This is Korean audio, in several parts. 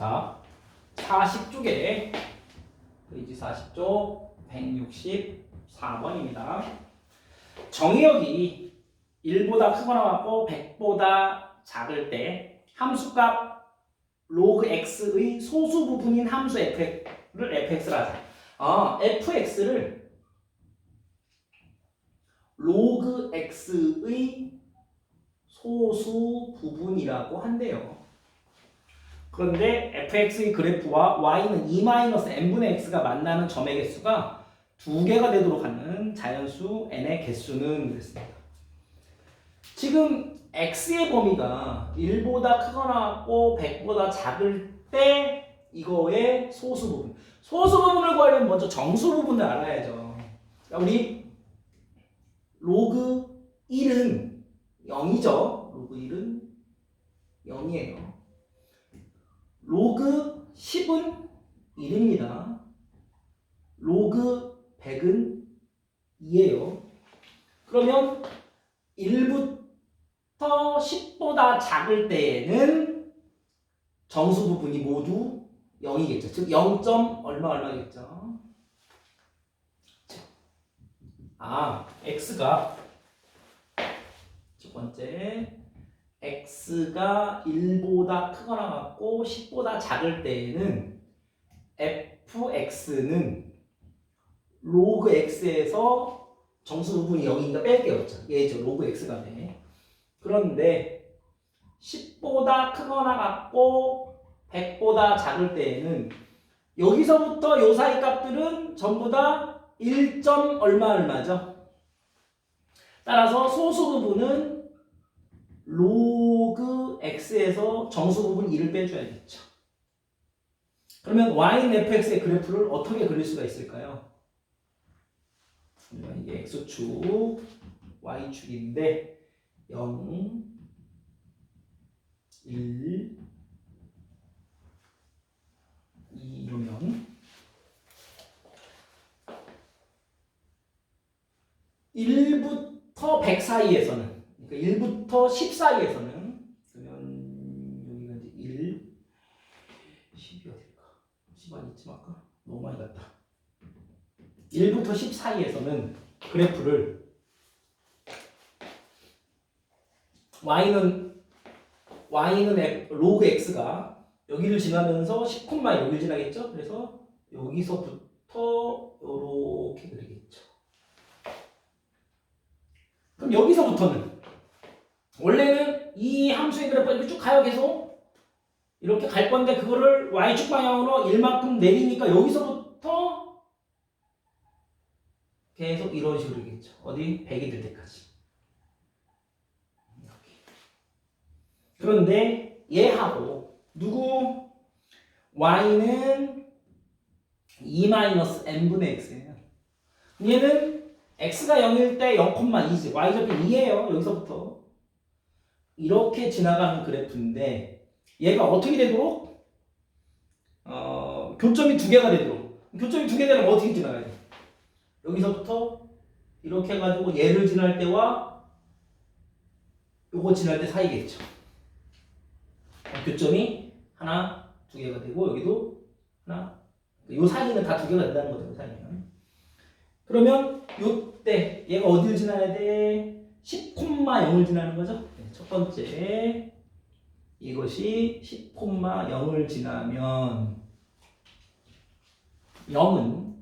자, 40쪽에 페이지 40쪽 164번입니다. 정의역이 1보다 크거나 같고 100보다 작을 때 함수값 로그 x의 소수 부분인 함수 f를 fx라 하자. 아, fx를 로그 x의 소수 부분이라고 한대요. 그런데 fx의 그래프와 y는 2-n분의 x가 만나는 점의 개수가 두 개가 되도록 하는 자연수 n의 개수는 그랬습니다. 지금 x의 범위가 1보다 크거나 같고 100보다 작을 때 이거의 소수 부분. 소수 부분을 구하려면 먼저 정수 부분을 알아야죠. 자, 우리 로그 1은 0이죠. 로그 1은 0이에요. 로그 10은 1입니다. 로그 100은 2예요. 그러면 1부터 10보다 작을 때에는 정수 부분이 모두 0이겠죠. 즉 0. 얼마 얼마겠죠. 아, x가 첫 번째 x가 1보다 크거나 같고 10보다 작을 때에는 fx는 로그 x에서 정수 부분이 0이니까 뺄게요. 얘죠. 로그 x가 돼. 그런데 10보다 크거나 같고 100보다 작을 때에는 여기서부터 요 사이 값들은 전부 다 1. 얼마 얼마죠? 따라서 소수 부분은 로그 x에서 정수 부분 2를 빼줘야겠죠. 그러면 y는 fx의 그래프를 어떻게 그릴 수가 있을까요? 이게 x축, y축인데 0, 1, 2 이러면 1부터 100 사이에서는 그러니까 1부터 10 사이에서는 그러면 여기가 이제 1, 10이 어딜까? 10 아니 있지 말까? 너무 많이 갔다. 1부터 10 사이에서는 그래프를 y는 y는 F, 로그 x가 여기를 지나면서 10, 여기를 지나겠죠? 그래서 여기서부터 이렇게 그리겠죠. 그럼 여기서부터는 원래는 이 함수의 그래프가 이렇게 쭉 가요 계속 이렇게 갈 건데 그거를 y축 방향으로 1만큼 내리니까 여기서부터 계속 이런 식으로 되겠죠. 어디? 100이 될 때까지. 이렇게. 그런데 얘하고 누구? y는 2-n분의 x예요. 얘는 x가 0일 때 0,2지. y좌표 2예요. 여기서부터. 이렇게 지나가는 그래프인데 얘가 어떻게 되도록? 어, 교점이 두 개가 되도록. 교점이 두 개 되면 어떻게 지나가야 돼? 여기서부터 이렇게 해가지고 얘를 지날 때와 요거 지날 때 사이겠죠. 교점이 하나, 두 개가 되고 여기도 하나, 요 사이는 다 두 개가 된다는 거죠. 그 사이는. 그러면 요때 얘가 어디를 지나야 돼? 10,0을 지나는 거죠. 네, 첫 번째 이것이 10,0을 지나면 0은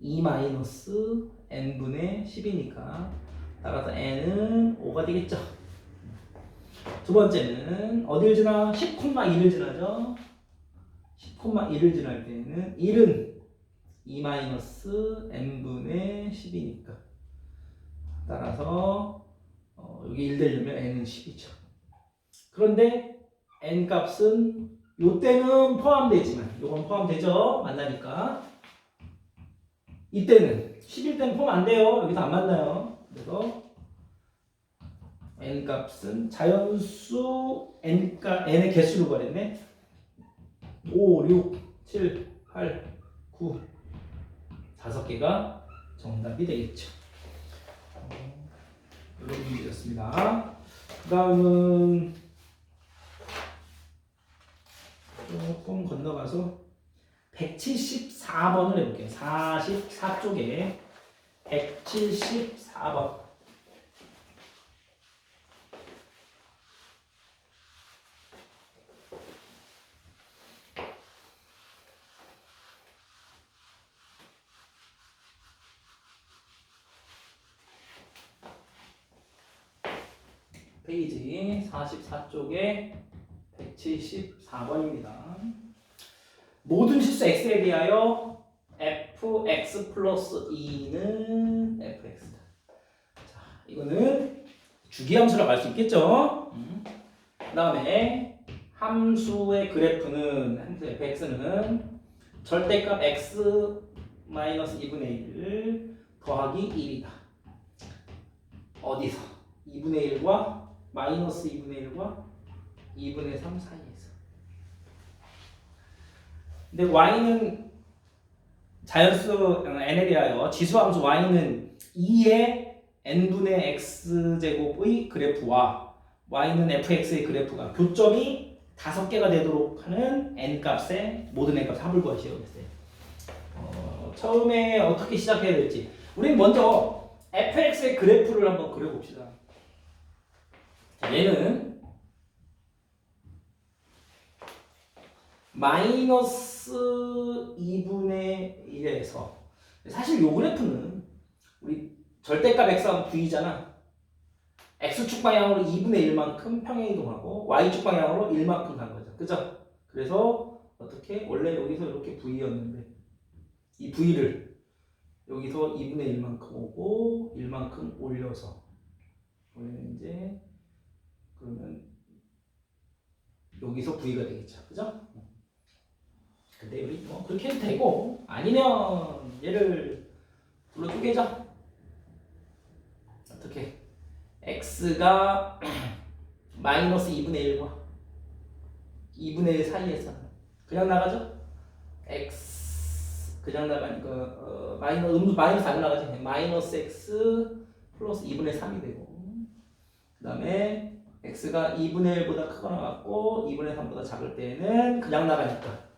2-n분의 10이니까 따라서 n은 5가 되겠죠. 두 번째는 어디를 지나? 10,2를 지나죠. 10,2를 지날 때는 1은 2-n분의 10이니까 따라서 어, 여기 1 되려면 n은 10이죠. 그런데 n 값은 요때는 포함되지만 요건 포함되죠. 만나니까 이때는 11 때는 포함 안 돼요. 여기서 안 만나요. 그래서 n 값은 자연수 n 가 n의 개수를 구하랬네. 5, 6, 7, 8, 9 다섯 개가 정답이 되겠죠. 어, 이런 문제였습니다. 그 다음은 좀 따라서 174번을 해볼게요. 44쪽에 174번. 페이지 44쪽에 174번입니다. 모든 실수 x에 대하여 fx 플러스 2는 fx다. 자, 이거는 주기함수라고 할 수 있겠죠? 그 다음에 함수의 그래프는 함수 fx는 절대값 x 마이너스 2분의 1 더하기 1이다. 어디서? 2분의 1과 마이너스 2분의 1과 2분의 3 사이에서. 근데 y는 자연수 n에 대하여 지수함수 y는 2의 n분의 x제곱의 그래프와 y는 fx의 그래프가 교점이 다섯 개가 되도록 하는 n 값의 모든 n 값 합을 구하시오 그랬어요. 어, 처음에 어떻게 시작해야 될지 우리는 먼저 fx의 그래프를 한번 그려봅시다. 자, 얘는 마이너스 2분의 1에서 사실 요 그래프는 우리 절대값 x하고 v잖아. x축 방향으로 2분의 1만큼 평행 이동하고 y축 방향으로 1만큼 간 거죠. 그죠? 그래서 어떻게 원래 여기서 이렇게 v였는데 이 v를 여기서 2분의 1만큼 오고 1만큼 올려서 그러면 이제 그러면 여기서 v가 되겠죠. 그죠? 근데 우리 뭐 그렇게 해도 되고 아니면 얘를 둘러 쪼개자. 어떻게? x가 마이너스 2분의 1과 2분의 1 사이에서 그냥 나가죠? x 그냥 나가니까 어, 마이너스 음수 마이너스 안 나가죠? 마이너스 x 플러스 2분의 3이 되고 그 다음에 x가 2분의 1보다 크거나 같고 2분의 3보다 작을 때는 그냥 나가니까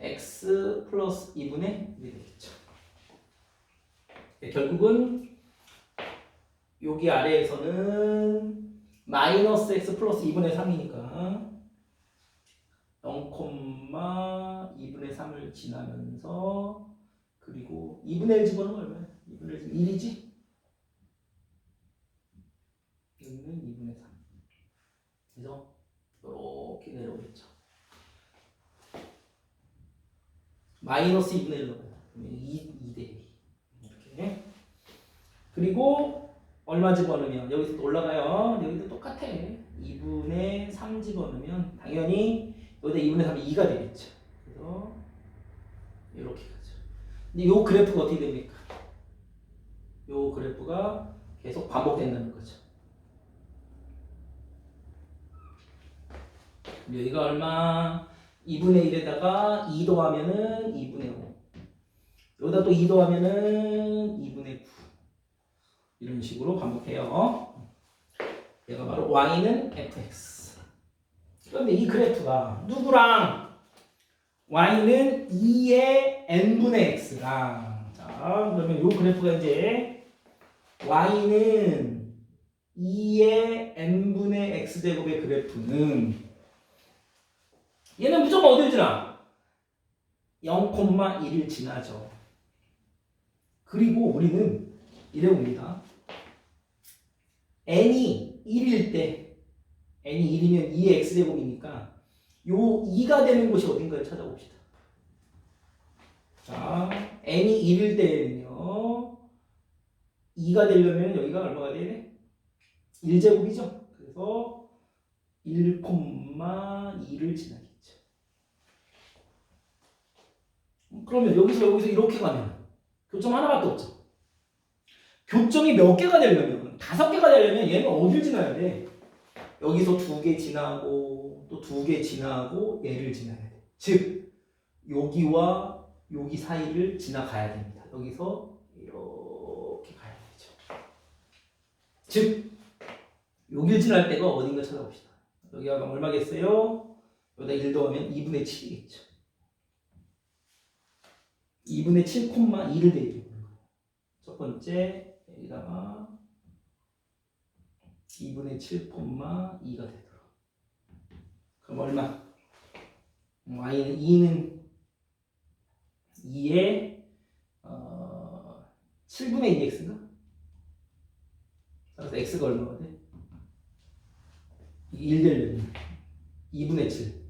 x 플러스 2분의 1이 되겠죠. 네, 결국은 여기 아래에서는 마이너스 x 플러스 2분의 3이니까 0,2분의 3을 지나면서 그리고 2분의 1 집어넣으면 얼마야? 2분의 1 1이지? 여기는 2분의 3 그래서 이렇게 내려오겠죠. 마이너스 2분의 1로 가요. 2, 2대 1 이렇게 그리고 얼마 집어넣으면 여기서 또 올라가요. 여기도 똑같아. 2분의 3 집어넣으면 당연히 여기다 2분의 3이 2가 되겠죠. 그래서 이렇게 가죠. 근데 요 그래프가 어떻게 됩니까? 요 그래프가 계속 반복된다는 거죠. 여기가 얼마? 2분의 1에다가 2 더하면은 2분의 5. 여기다 또 2 더하면은 2분의 9. 이런 식으로 반복해요. 얘가 바로 y는 fx. 그런데 이 그래프가 누구랑 y는 2의 n분의 x랑 자 그러면 이 그래프가 이제 y는 2의 n분의 x제곱의 그래프는 얘는 무조건 어딜 지나? 0,1을 지나죠. 그리고 우리는 이래 봅니다. n이 1일 때 n이 1이면 2의 x제곱이니까 요 2가 되는 곳이 어딘가를 찾아봅시다. 자, n이 1일 때는요. 2가 되려면 여기가 얼마가 돼야 돼? 1제곱이죠. 그래서 1,2를 지나겠죠. 그러면 여기서 여기서 이렇게 가면 교점 하나밖에 없죠. 교점이 몇 개가 되려면 다섯 개가 되려면 얘는 어딜 지나야 돼? 여기서 두 개 지나고 또 두 개 지나고 얘를 지나야 돼. 즉 여기와 여기 사이를 지나가야 됩니다. 여기서 이렇게 가야 되죠. 즉 여기를 지날 때가 어딘가 찾아봅시다. 여기가 얼마겠어요? 여기다 1 더하면 2분의 7이겠죠. 2분의 7, 2를 대입해. 첫 번째 여기다가 2분의 7, 2가 되도록. 그럼 얼마? y는 2는 2에 어, 7분의 2x인가? 따라서 x가 얼마가 돼? 1 되려면 2분의 7.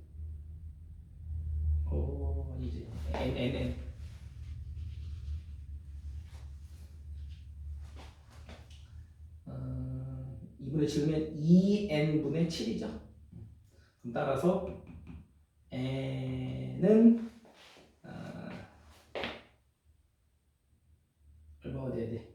오, 이제 n n n 어, 2분의 7면 2n분의 7이죠. 그럼 따라서 n은 어, 얼마가 돼야 돼?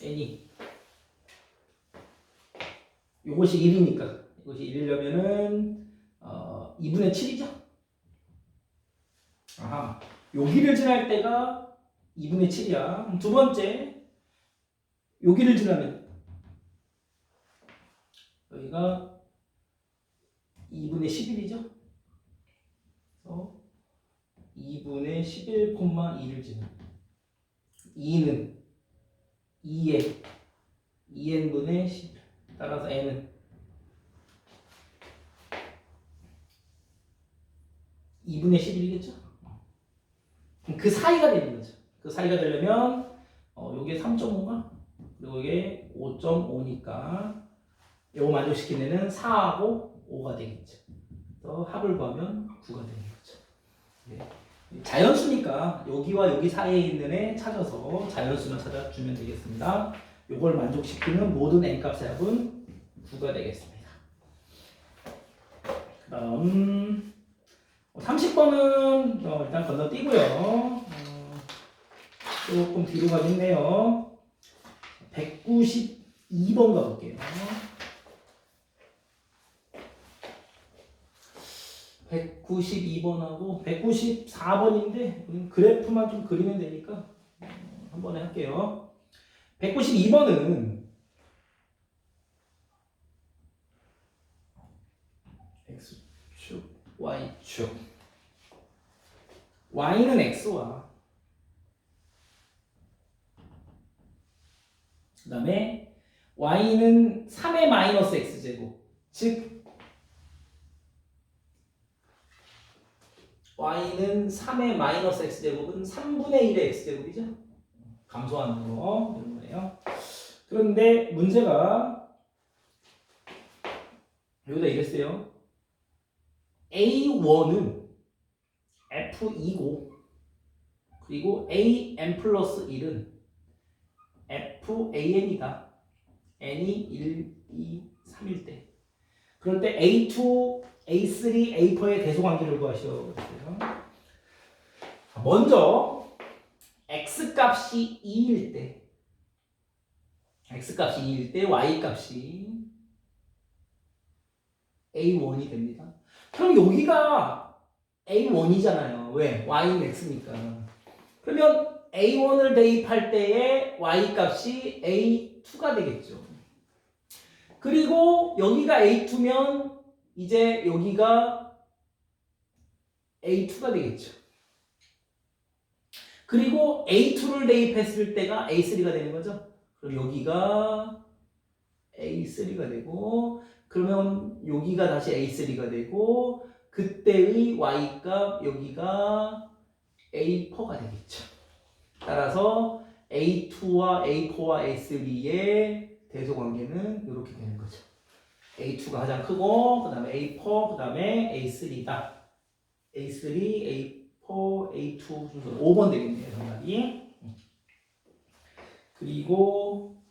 n이 요것이 1이니까 이것이 1이려면은 어, 2분의 7이죠. 아하, 여기를 지날 때가 2분의 7이야. 두 번째, 여기를 지나면 여기가 2분의 11이죠. 어? 2분의 11,2를 지나 2는 2에 2n분의 10 따라서 n은 2분의 11이겠죠? 그 사이가 되는 거죠. 그 사이가 되려면 어, 요게 3.5가 그리고 이게 5.5니까 요거 만족시키는 애는 4하고 5가 되겠죠. 또 합을 구하면 9가 되는 거죠. 네. 자연수니까 여기와 여기 사이에 있는 애 찾아서 자연수만 찾아주면 되겠습니다. 요걸 만족시키는 모든 n 값의 합은 9가 되겠습니다. 그 다음 30번은 어, 일단 건너뛰고요. 어, 조금 뒤로 가겠네요. 192번 가볼게요. 192번하고 194번인데 우리는 그래프만 좀 그리면 되니까 어, 한 번에 할게요. 192번은 x축, y축 y는 x와 그 다음에 y는 3의 마이너스 x제곱. 즉 y는 3의 마이너스 x제곱은 3분의 1의 x제곱이죠? 감소하는 거 이런 거예요. 그런데 문제가 여기다 이랬어요. A1은 f2고 그리고 an 플러스 1은 fan이다. n이 1, 2, 3일 때. 때 a2, a3, a4의 대소관계를 구하시오. 먼저 x 값이 2일 때 x 값이 2일 때 y 값이 a1이 됩니다. 그럼 여기가 a1이잖아요. 왜? y는 x니까. 그러면 a1을 대입할 때의 y 값이 a2가 되겠죠. 그리고 여기가 a2면 이제 여기가 a2가 되겠죠. 그리고 a2를 대입했을 때가 a3가 되는 거죠. 그럼 여기가 a3가 되고 그러면 여기가 다시 a3가 되고 그때의 y값 여기가 a4가 되겠죠. 따라서 a2와 a4와 a3의 대소관계는 이렇게 되는 거죠. a2가 가장 크고 그 다음에 a4 그 다음에 a3다. a3, a4, a2 순서로 5번 되겠네요. 정답이. 그리고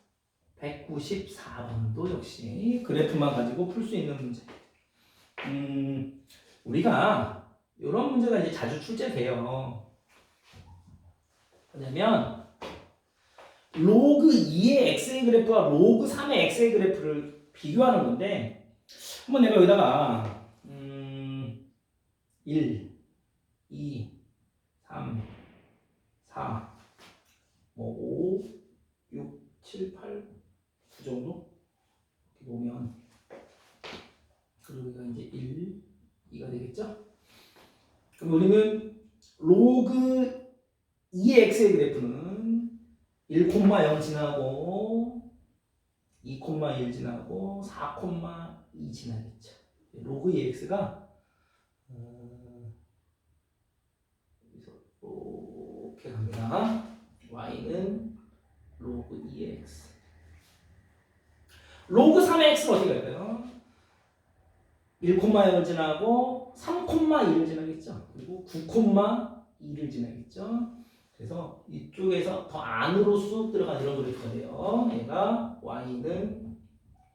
194번도 역시 그래프만 가지고 풀 수 있는 문제. 음, 우리가 이런 문제가 이제 자주 출제돼요. 뭐냐면 로그 2의 x의 그래프와 로그 3의 x의 그래프를 비교하는 건데 한번 내가 여기다가 음, 1, 2, 3, 4, 뭐 5, 6, 7, 8, 그 정도? 보면 그리고 이제 1, 2가 되겠죠? 그럼 우리는 로그 2의 x의 그래프는 1,0 지나고 2,1 지나고 4,2 지나겠죠. 로그 2의 x가 어, 여기서 이렇게 갑니다. y는 로그 2의 x 로그 3의 x는 어떻게 갈까요? 1,0을 지나고 3,2를 지나겠죠. 그리고 9,2를 지나겠죠. 그래서 이쪽에서 더 안으로 쑥 들어간 이런 그래프가 돼요. 얘가 y는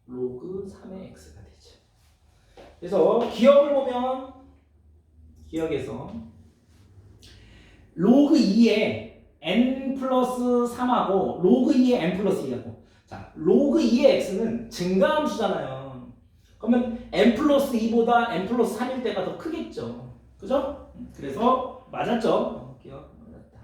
로그 3의 x가 되죠. 그래서 기억을 보면 기억에서 로그 2에 n 플러스 3하고 로그 2에 n 플러스 2하고 자 로그 2의 x는 증가함수잖아요. 그러면 n 플러스 2보다 n 플러스 3일 때가 더 크겠죠. 그죠? 그래서 맞았죠? 어, 기억 맞았다.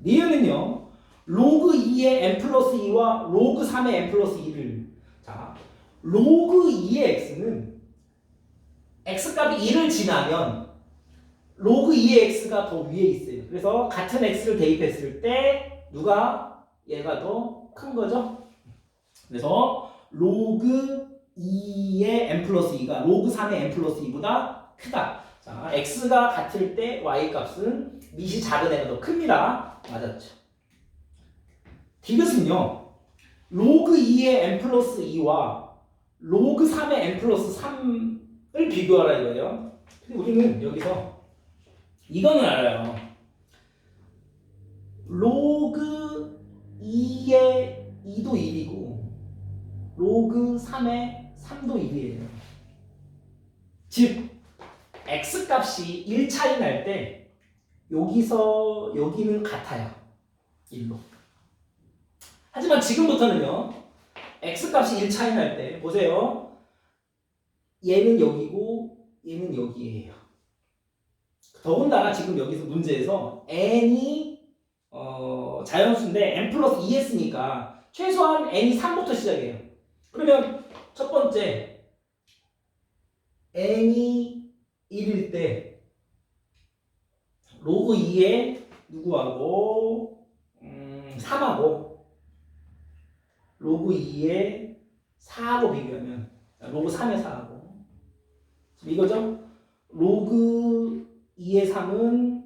니은은요 로그 2의 n 플러스 2와 로그 3의 n 플러스 2를 자 로그 2의 x는 x 값이 1을 지나면 로그 2의 x가 더 위에 있어요. 그래서 같은 x를 대입했을 때 누가 얘가 더 큰 거죠? 그래서 로그 2의 n 플러스 2가 로그 3의 n 플러스 2보다 크다. 자, x가 같을 때 y 값은 밑이 작은 애가 더 큽니다. 맞았죠. 디귿은요. 로그 2의 n 플러스 2와 로그 3의 n 플러스 3을 비교하라 이거예요. 근데 우리는 여기서 이거는 알아요. 로그 2의 2도 1이고 로그 3의 3도 1이에요. 즉 x 값이 1 차이 날 때 여기서 여기는 같아요. 1로. 하지만 지금부터는요. x 값이 1 차이 날 때 보세요. 얘는 여기고 얘는 여기예요. 더군다나 지금 여기서 문제에서 n이 어, 자연수인데 n 플러스 2했으니까 최소한 n이 3부터 시작해요. 그러면 첫 번째 n이 1일 때 로그 2에 누구하고 음, 3하고 로그 2에 4하고 비교하면 로그 3에 4하고 이거죠? 로그 2의 3은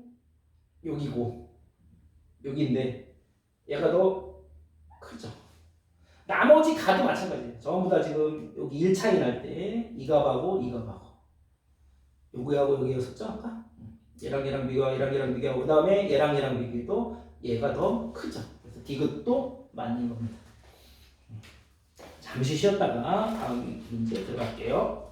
여기고 여기인데 얘가 더. 나머지 가도 마찬가지예요. 전부 다 지금 여기 1 차이 날 때이 값하고 이 값하고 여기하고 여기 였었죠 아까? 얘랑 얘랑 비교, 얘랑 얘랑 비교하고 그 다음에 얘랑 얘랑 비교도 얘가 더 크죠. 그래서 디귿도 맞는 겁니다. 잠시 쉬었다가 다음 문제 들어갈게요.